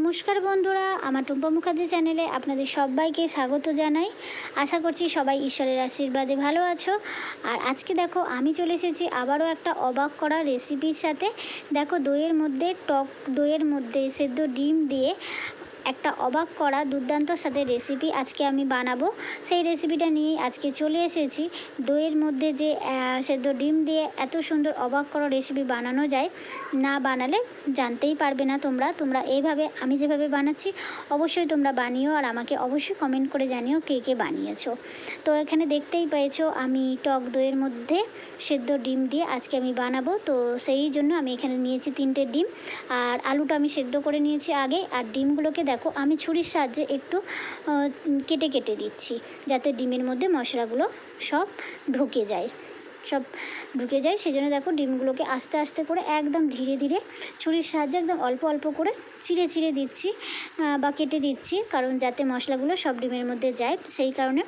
নমস্কার বন্ধুরা, আমার টুম্পা মুখার্জি চ্যানেলে আপনাদের সবাইকে স্বাগত জানাই। আশা করছি সবাই ঈশ্বরের আশীর্বাদে ভালো আছো। আর আজকে দেখো, আমি চলে এসেছি আবারও একটা অবাক করা রেসিপির সাথে। দেখো, দইয়ের মধ্যে টক দইয়ের মধ্যে সেদ্ধ ডিম দিয়ে একটা অবাক করা দুর্দান্ত সাথে রেসিপি আজকে আমি বানাবো। সেই রেসিপিটা নিয়েই আজকে চলে এসেছি। দইয়ের মধ্যে যে সেদ্ধ ডিম দিয়ে এত সুন্দর অবাক করা রেসিপি বানানো যায়, না বানালে জানতেই পারবে না তোমরা। তোমরা এইভাবে, আমি যেভাবে বানাচ্ছি, অবশ্যই তোমরা বানিও আর আমাকে অবশ্যই কমেন্ট করে জানিও কে কে বানিয়েছো। তো এখানে দেখতেই পেয়েছ, আমি টক দইয়ের মধ্যে সেদ্ধ ডিম দিয়ে আজকে আমি বানাবো। তো সেই জন্য আমি এখানে নিয়েছি তিনটে ডিম। আর আলুটা আমি সেদ্ধ করে নিয়েছি আগে। আর ডিমগুলোকে দেখো, আমি ছুরির সাহায্যে একটু কেটে কেটে দিচ্ছি, যাতে ডিমের মধ্যে মশলাগুলো সব ঢুকে যায়। সব ঢুকে যায়। সেই জন্য দেখো ডিমগুলোকে আস্তে আস্তে করে একদম ধীরে ধীরে ছুরির সাহায্যে একদম অল্প অল্প করে চিড়ে চিড়ে দিচ্ছি বা কেটে দিচ্ছি, কারণ যাতে মশলাগুলো সব ডিমের মধ্যে যায় সেই কারণে।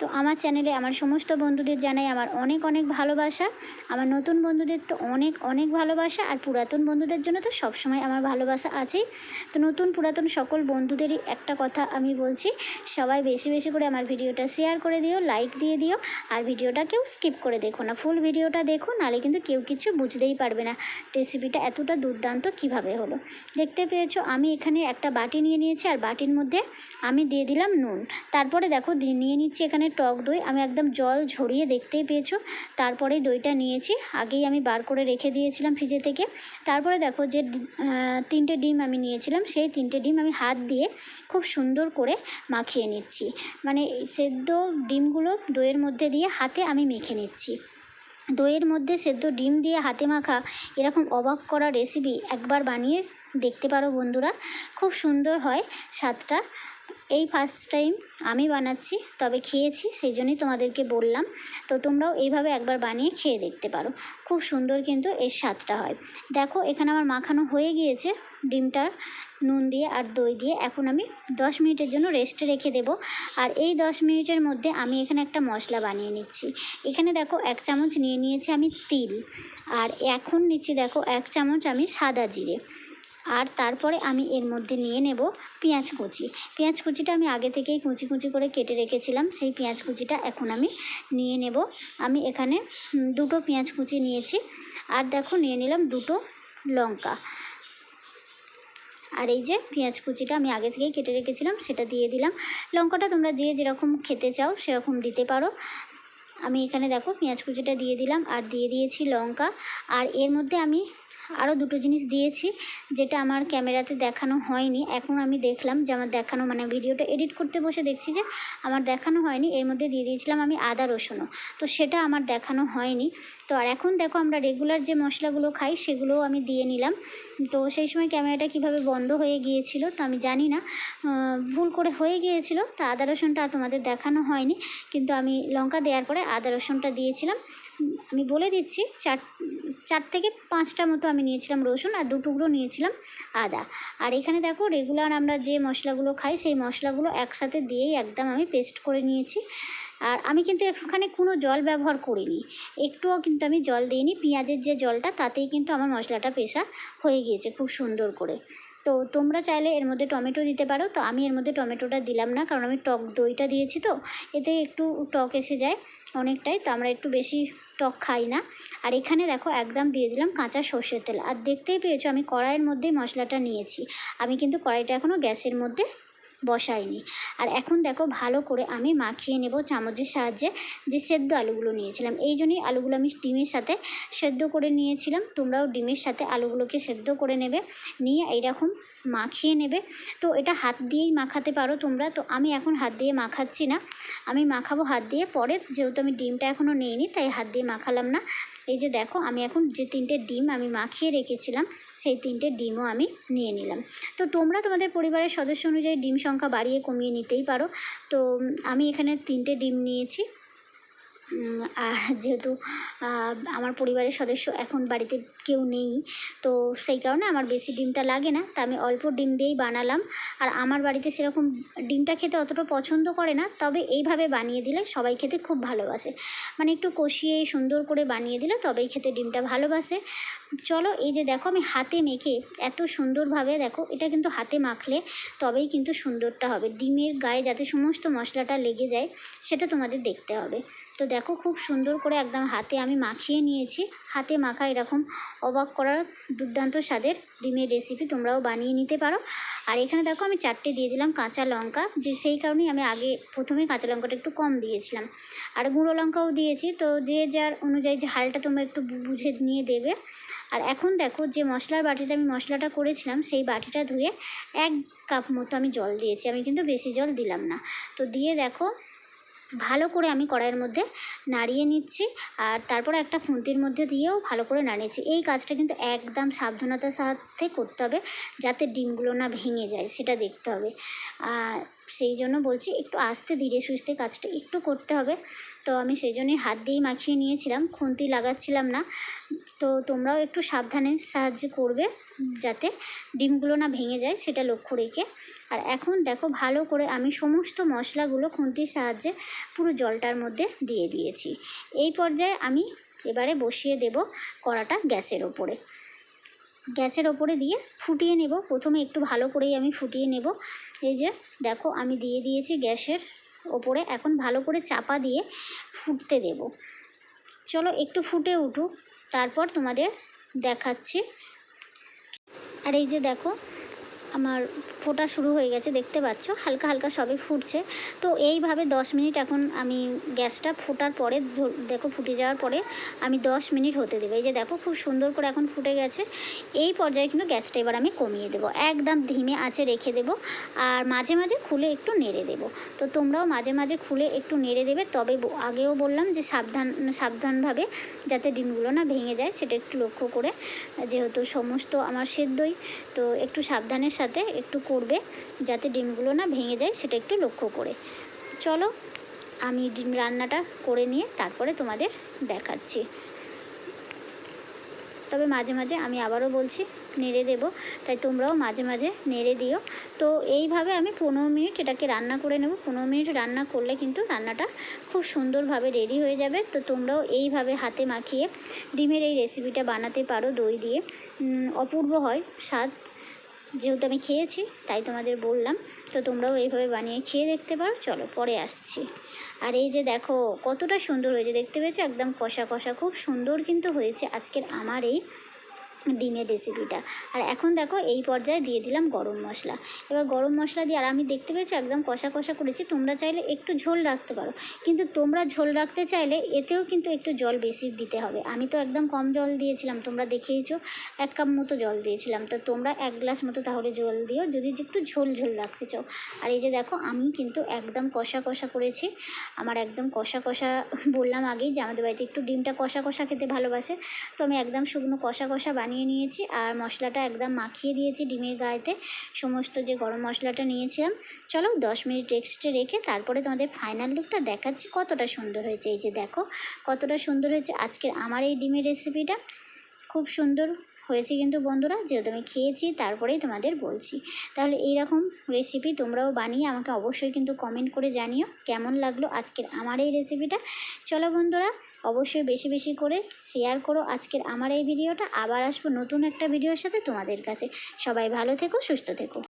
তো আমার চ্যানেলে আমার সমস্ত বন্ধুদের জানাই আমার অনেক অনেক ভালোবাসা। আমার নতুন বন্ধুদের তো অনেক অনেক ভালোবাসা, আর পুরাতন বন্ধুদের জন্য তো সবসময় আমার ভালোবাসা আছেই। তো নতুন পুরাতন সকল বন্ধুদেরই একটা কথা আমি বলছি, সবাই বেশি বেশি করে আমার ভিডিওটা শেয়ার করে দিও লাইক দিয়ে দিও, আর ভিডিওটা কেউ স্কিপ করে দেখো না। ফুল ভিডিওটা দেখো নাহলে কিন্তু কেউ কিছু বুঝতেই পারবে না রেসিপিটা এতটা দুর্দান্ত কীভাবে হলো। দেখতে পেয়েছ, আমি এখানে একটা বাটি নিয়ে নিয়েছি, আর বাটির মধ্যে আমি দিয়ে দিলাম নুন। তারপরে দেখো নিয়ে নিচ্ছি এখানে টক দই। আমি একদম জল ঝরিয়ে দেখতেই পেয়েছ, তারপরে দইটা নিয়েছি। আগেই আমি বার করে রেখে দিয়েছিলাম ফ্রিজে থেকে। তারপরে দেখো যে তিনটে ডিম আমি নিয়েছিলাম, সেই তিনটে ডিম আমি হাত দিয়ে খুব সুন্দর করে মাখিয়ে নিচ্ছি। মানে সেদ্ধ ডিমগুলো দইয়ের মধ্যে দিয়ে হাতে আমি মেখে নিচ্ছি। দইয়ের মধ্যে সেদ্ধ ডিম দিয়ে হাতে মাখা এরকম অবাক করা রেসিপি একবার বানিয়ে দেখতে পারো বন্ধুরা। খুব সুন্দর হয় স্বাদটা। এই ফার্স্ট টাইম আমি বানাচ্ছি, তবে খেয়েছি, সেই জন্যই তোমাদেরকে বললাম। তো তোমরাও এইভাবে একবার বানিয়ে খেয়ে দেখতে পারো। খুব সুন্দর কিন্তু এর স্বাদটা হয়। দেখো, এখানে আমার মাখানো হয়ে গিয়েছে ডিমটার নুন দিয়ে আর দই দিয়ে। এখন আমি দশ মিনিটের জন্য রেস্টে রেখে দেবো। আর এই দশ মিনিটের মধ্যে আমি এখানে একটা মশলা বানিয়ে নিচ্ছি। এখানে দেখো, এক চামচ নিয়ে নিয়েছি আমি তিল। আর এখন নিচ্ছি, দেখো, এক চামচ আমি সাদা জিরে। আর তারপরে আমি এর মধ্যে নিয়ে নেব পেঁয়াজ কুচি। পেঁয়াজ কুচিটা আমি আগে থেকেই কুচি কুচি করে কেটে রেখেছিলাম, সেই পেঁয়াজ কুচিটা এখন আমি নিয়ে নেব। আমি এখানে দুটো পেঁয়াজ কুচি নিয়েছি আর দেখো নিয়ে নিলাম দুটো লঙ্কা। আর এই যে পেঁয়াজ কুচিটা আমি আগে থেকেই কেটে রেখেছিলাম, সেটা দিয়ে দিলাম। লঙ্কাটা তোমরা যে যেরকম খেতে চাও সেরকম দিতে পারো। আমি এখানে দেখো পেঁয়াজ কুচিটা দিয়ে দিলাম আর দিয়ে দিয়েছি লঙ্কা। আর এর মধ্যে আমি আরও দুটো জিনিস দিয়েছি, যেটা আমার ক্যামেরাতে দেখানো হয়নি। এখন আমি দেখলাম যে আমার দেখানো মানে ভিডিওটা এডিট করতে বসে দেখছি যে আমার দেখানো হয়নি। এর মধ্যে দিয়ে দিয়েছিলাম আমি আদা রসুনও। তো সেটা আমার দেখানো হয়নি। তো আর এখন দেখো আমরা রেগুলার যে মশলাগুলো খাই, সেগুলোও আমি দিয়ে নিলাম। তো সেই সময় ক্যামেরাটা কীভাবে বন্ধ হয়ে গিয়েছিল, তো আমি জানি না। ভুল করে হয়ে গিয়েছিল, তা আদা রসুনটা তোমাদের দেখানো হয়নি। কিন্তু আমি লঙ্কা দেওয়ার পরে আদা রসুনটা দিয়েছিলাম। আমি বলে দিচ্ছি, চার চার থেকে পাঁচটা মতো আমি নিয়েছিলাম রসুন আর দু টুকরো নিয়েছিলাম আদা। আর এখানে দেখো রেগুলার আমরা যে মশলাগুলো খাই, সেই মশলাগুলো একসাথে দিয়েই একদম আমি পেস্ট করে নিয়েছি। আর আমি কিন্তু এখানে কোনো জল ব্যবহার করিনি। একটুও কিন্তু আমি জল দিইনি। পেঁয়াজের যে জলটা, তাতেই কিন্তু আমার মশলাটা পেশা হয়ে গিয়েছে খুব সুন্দর করে। তো তোমরা চাইলে এর মধ্যে টমেটো দিতে পারো। তো আমি এর মধ্যে টমেটোটা দিলাম না, কারণ আমি টক দইটা দিয়েছি তো, এতে একটু টক এসে যায় অনেকটাই। তো আমরা একটু বেশি টক খাই না। আর এখানে দেখো একদম দিয়ে দিলাম কাঁচা সর্ষের তেল। আর দেখতেই পেয়েছ আমি কড়াইয়ের মধ্যেই মশলাটা নিয়েছি। আমি কিন্তু কড়াইটা এখনও গ্যাসের মধ্যে বসাইনি আর এখন দেখো ভালো করে আমি মাখিয়ে নেব চামচের সাহায্যে যে সেদ্ধ আলুগুলো নিয়েছিলাম। এই জন্যই আলুগুলো আমি ডিমের সাথে সেদ্ধ করে নিয়েছিলাম। তোমরাও ডিমের সাথে আলুগুলোকে সেদ্ধ করে নেবে, নিয়ে এইরকম মাখিয়ে নেবে। তো এটা হাত দিয়েই মাখাতে পারো তোমরা। তো আমি এখন হাত দিয়ে মাখাচ্ছি না। আমি মাখাবো হাত দিয়ে। পরে যেহেতু আমি ডিমটা এখনও নিইনি, তাই হাত দিয়ে মাখালাম না। এই যে দেখো, আমি এখন যে তিনটে ডিম আমি মাখিয়ে রেখেছিলাম, সেই তিনটে ডিমও আমি নিয়ে নিলাম। তো তোমরা তোমাদের পরিবারের সদস্য অনুযায়ী ডিম সংখ্যা বাড়িয়ে কমিয়ে নিতেই পারো। তো আমি এখানে তিনটে ডিম নিয়েছি। আর যেহেতু আমার পরিবারের সদস্য এখন বাড়িতে কেউ নেই, তো সেই কারণে আমার বেশি ডিমটা লাগে না, তা আমি অল্প ডিম দিয়েই বানালাম। আর আমার বাড়িতে সেরকম ডিমটা খেতে অতটা পছন্দ করে না, তবে এইভাবে বানিয়ে দিলে সবাই খেতে খুব ভালোবাসে। মানে একটু কষিয়ে সুন্দর করে বানিয়ে দিলে তবেই খেতে ডিমটা ভালোবাসে। চলো, এই যে দেখো আমি হাতে মেখে এত সুন্দরভাবে দেখো, এটা কিন্তু হাতে মাখলে তবেই কিন্তু সুন্দরটা হবে। ডিমের গায়ে যাতে সমস্ত মশলাটা লেগে যায়, সেটা তোমাদের দেখতে হবে। তো দেখো খুব সুন্দর করে একদম হাতে আমি মাখিয়ে নিয়েছি। হাতে মাখা এরকম অবাক করার দুর্দান্ত স্বাদের ডিমের রেসিপি তোমরাও বানিয়ে নিতে পারো। আর এখানে দেখো আমি চারটে দিয়ে দিলাম কাঁচা লঙ্কা, যে সেই কারণেই আমি আগে প্রথমে কাঁচা লঙ্কাটা একটু কম দিয়েছিলাম। আর গুঁড়ো লঙ্কাও দিয়েছি, তো যে যার অনুযায়ী যে হালটা তোমরা একটু বুঝে নিয়ে দেবে। আর এখন দেখো যে মশলার বাটিতে আমি মশলাটা করেছিলাম, সেই বাটিটা ধুয়ে এক কাপ মতো আমি জল দিয়েছি, আমি কিন্তু বেশি জল দিলাম না। তো দিয়ে দেখো ভালো করে আমি কড়াইয়ের মধ্যে নাড়িয়ে নিচ্ছি আর তারপর একটা খুন্তির মধ্যে দিয়েও ভালো করে নাড়িয়েছি এই কাজটা কিন্তু একদম সাবধানতার সাথে করতে হবে যাতে ডিমগুলো না ভেঙে যায়, সেটা দেখতে হবে। সেই জন্য বলছি একটু আস্তে ধীরে সুস্থে কাজটা একটু করতে হবে। তো আমি সেই জন্যই হাত দিয়েই মাখিয়ে নিয়েছিলাম, খুন্তি লাগাচ্ছিলাম না। তো তোমরাও একটু সাবধানে সাহায্য করবে যাতে ডিমগুলো না ভেঙে যায়, সেটা লক্ষ্য রেখে। আর এখন দেখো ভালো করে আমি সমস্ত মশলাগুলো খুন্তির সাহায্যে পুরো জলটার মধ্যে দিয়ে দিয়েছি। এই পর্যায়ে আমি এবারে বসিয়ে দেব কড়াটা গ্যাসের ওপরে। গ্যাসের ওপরে দিয়ে ফুটিয়ে নেব। প্রথমে একটু ভালো করেই আমি ফুটিয়ে নেব। এই যে দেখো আমি দিয়ে দিয়েছি গ্যাসের ওপরে। এখন ভালো করে চাপা দিয়ে ফুটতে দেব। চলো একটু ফুটে উঠুক। তারপর তোমাদের দেখাচ্ছি। আর এই যে দেখো আমার ফোটা শুরু হয়ে গেছে, দেখতে পাচ্ছ? হালকা হালকা সবে ফুটছে। তো এইভাবে দশ মিনিট এখন আমি গ্যাসটা ফোটার পরে দেখো ফুটে যাওয়ার পরে আমি দশ মিনিট হতে দেবো। এই যে দেখো খুব সুন্দর করে এখন ফুটে গেছে। এই পর্যায়ে কিন্তু গ্যাসটা এবার আমি কমিয়ে দেবো। একদম ধিমে আঁচে রেখে দেবো আর মাঝে মাঝে খুলে একটু নেড়ে দেবো। তো তোমরাও মাঝে মাঝে খুলে একটু নেড়ে দেবে। তবে আগেও বললাম যে সাবধান, সাবধানভাবে যাতে ডিমগুলো না ভেঙে যায়, সেটা একটু লক্ষ্য করে। যেহেতু সমস্ত আমার সেদ্ধই, তো একটু সাবধানের সাথে একটু করবে, যাতে ডিমগুলো না ভেঙে যায়, সেটা একটু লক্ষ্য করে। চলো, আমি ডিম রান্নাটা করে নিয়ে তারপরে তোমাদের দেখাচ্ছি। তবে মাঝে মাঝে আমি আবারও বলছি, নেড়ে দেব। তাই তোমরাও মাঝে মাঝে নেড়ে দিও। তো এইভাবে আমি পনেরো মিনিট এটাকে রান্না করে নেব। পনেরো মিনিট রান্না করলে কিন্তু রান্নাটা খুব সুন্দরভাবে রেডি হয়ে যাবে। তো তোমরাও এইভাবে হাতে মাখিয়ে ডিমের এই রেসিপিটা বানাতে পারো দই দিয়ে। অপূর্ব হয় স্বাদ। যেহেতু আমি খেয়েছি, তাই তোমাদের বললাম। তো তোমরাও এইভাবে বানিয়ে খেয়ে দেখতে পারো। চলো, পরে আসছি। আর এই যে দেখো, কতটা সুন্দর হয়েছে। দেখতে পেয়েছ? একদম কষা কষা। খুব সুন্দর কিন্তু হয়েছে। আজকের আমার এই ডিমের রেসিপিটা আর এখন দেখো এই পর্যায়ে দিয়ে দিলাম গরম মশলা। এবার গরম মশলা দিয়ে, আর আমি দেখতে পেয়েছ একদম কষা কষা করেছি, তোমরা চাইলে একটু ঝোল রাখতে পারো। কিন্তু তোমরা ঝোল রাখতে চাইলে এতেও কিন্তু একটু জল বেশি দিতে হবে। আমি তো একদম কম জল দিয়েছিলাম, তোমরা দেখেইছো, এক কাপ মতো জল দিয়েছিলাম। তো তোমরা এক গ্লাস মতো তাহলে জল দিও, যদি একটু ঝোল ঝোল রাখতে চাও। আর এই যে দেখো, আমি কিন্তু একদম কষা কষা করেছি। আমার একদম কষা কষা বললাম আগেই যে আমাদের বাড়িতে একটু ডিমটা কষা কষা খেতে ভালোবাসে। তো আমি একদম শুকনো কষা কষা বানিয়ে নিয়েছি আর মশলাটা একদম মাখিয়ে দিয়েছি ডিমের গায়েতে। সমস্ত যে গরম মশলাটা নিয়েছিলাম। চলো দশ মিনিট রেস্টে রেখে তারপরে তোমাদের ফাইনাল লুকটা দেখাচ্ছি কতটা সুন্দর হয়েছে। এই যে দেখো কতটা সুন্দর হয়েছে আজকের আমার এই ডিমের রেসিপিটা খুব সুন্দর হয়েছে কিন্তু বন্ধুরা, যেহেতু আমি খেয়েছি, তারপরেই তোমাদের বলছি। তাহলে এইরকম রেসিপি তোমরাও বানিয়ে আমাকে অবশ্যই কিন্তু কমেন্ট করে জানিও কেমন লাগল আজকের আমার এই রেসিপিটা চলো বন্ধুরা, অবশ্যই বেশি বেশি করে শেয়ার করো আজকের আমার এই ভিডিওটা আবার আসব নতুন একটা ভিডিওর সাথে তোমাদের কাছে। সবাই ভালো থেকো, সুস্থ থেকো।